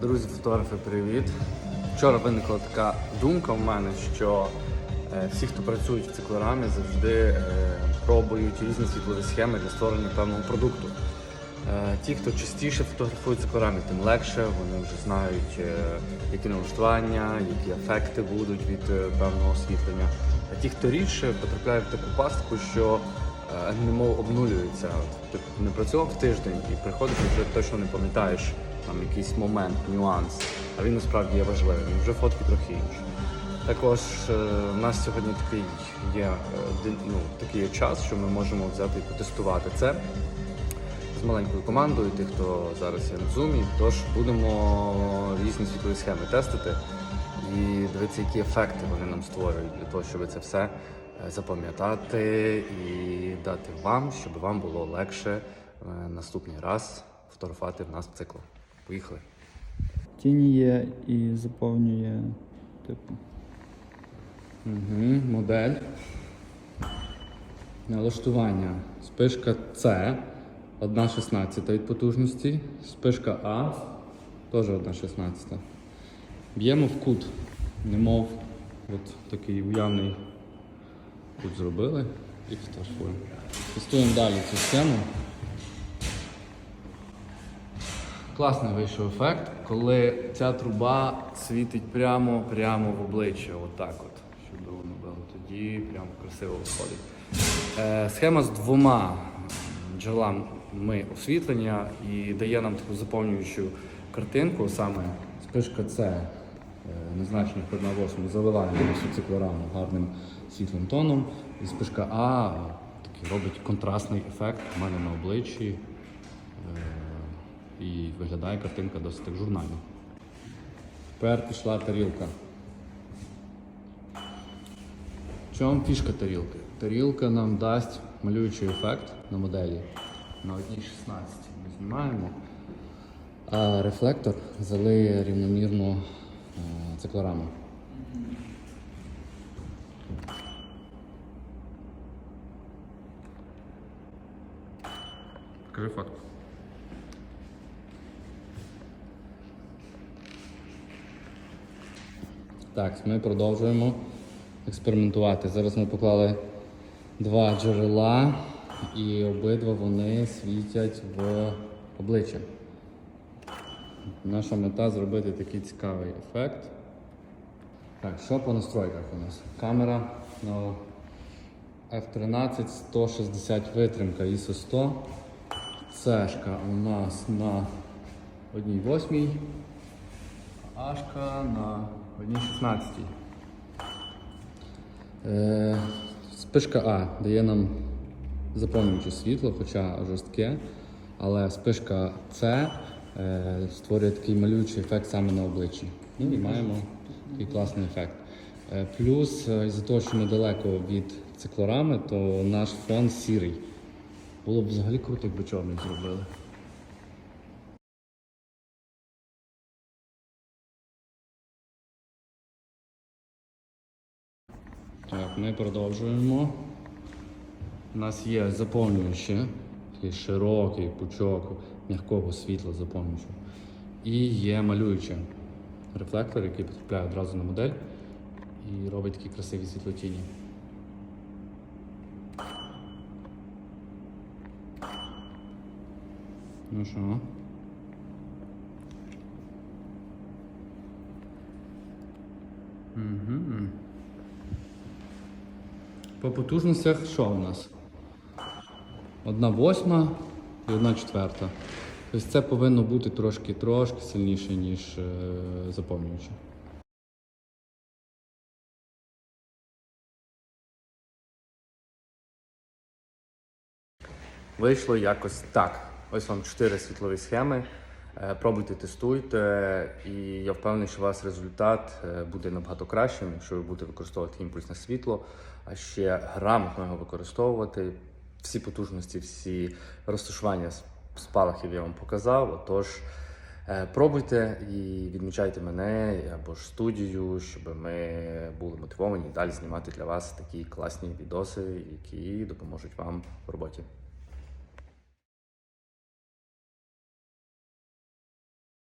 Друзі, фотографи, привіт! Вчора виникла така думка в мене, що е, всі, хто працюють в циклорамі, завжди е, пробують різні світлові схеми для створення певного продукту. Е, ті, хто частіше фотографують циклорамі, тим легше, вони вже знають, які налаштування, які ефекти будуть від певного освітлення. А ті, хто рідше, потрапляють в таку пастку, що немов обнулюється. Ти не працював тиждень і приходиш і вже точно не пам'ятаєш там якийсь момент, нюанс, а він насправді є важливим. Вже фотки трохи інші. Також е, в нас сьогодні такий є е, ну, такий є час, що ми можемо взяти і потестувати це з маленькою командою, тих, хто зараз є на зумі. Тож будемо різні світлові схеми тестити і дивитися, які ефекти вони нам створюють для того, щоб це все е, запам'ятати і дати вам, щоб вам було легше е, наступний раз фотографувати в нас в циклу. Поїхали. Тіні є і заповнює, типу. Угу, модель. Налаштування. Спишка С 1,16 від потужності. Спишка А теж 1,16. Б'ємо в кут. Немов от такий уявний кут зробили і фотографуємо. Тестуємо далі цю схему. Класний вийшов ефект, коли ця труба світить прямо прямо в обличчя. Отак от. Воно було тоді прямо красиво виходить. Е, схема з двома джерелами освітлення і дає нам таку заповнюючу картинку, саме спишка С е, незначних 1,8 заливаємо нашу циклораму гарним світлим тоном. І спишка А такий робить контрастний ефект у мене на обличчі. Е, і виглядає картинка досить так журнально. Тепер пішла тарілка. В чому фішка тарілки? Тарілка нам дасть малюючий ефект на моделі на 1,16 ми знімаємо, а рефлектор залиє рівномірно е, циклораму. Покажи Так, ми продовжуємо експериментувати. Зараз ми поклали два джерела, і обидва вони світять в обличчя. Наша мета зробити такий цікавий ефект. Так, що по настройках у нас? Камера на F13 160 витримка ISO 100. Цешка у нас на 1,8. Ашка на 1,16. Е, спишка А дає нам заповнююче світло, хоча жорстке, але спишка С е, створює такий малюючий ефект саме на обличчі. Ну і маємо такий класний ефект. Е, плюс, е, із-за того, що ми далеко від циклорами, то наш фон сірий. Було б взагалі круто, якби чорний зробили. Так, ми продовжуємо. У нас є заповнююче, такий широкий пучок м'якого світла заповнюючого. І є малююче рефлектор, який потрапляє одразу на модель і робить такі красиві світлотіні. Ну що? Угу. По потужностях що у нас? Одна восьма і одна четверта. Тобто це повинно бути трошки трошки сильніше, ніж е, заповнююче. Вийшло якось так. Ось вам чотири світлові схеми. Е, Пробуйте, тестуйте, і я впевнений, що у вас результат е, буде набагато кращим, якщо ви будете використовувати імпульсне світло, а ще грамотно його використовувати. Всі потужності, всі розташування спалахів я вам показав. Отож, е, пробуйте і відмічайте мене або ж студію, щоб ми були мотивовані далі знімати для вас такі класні відоси, які допоможуть вам в роботі.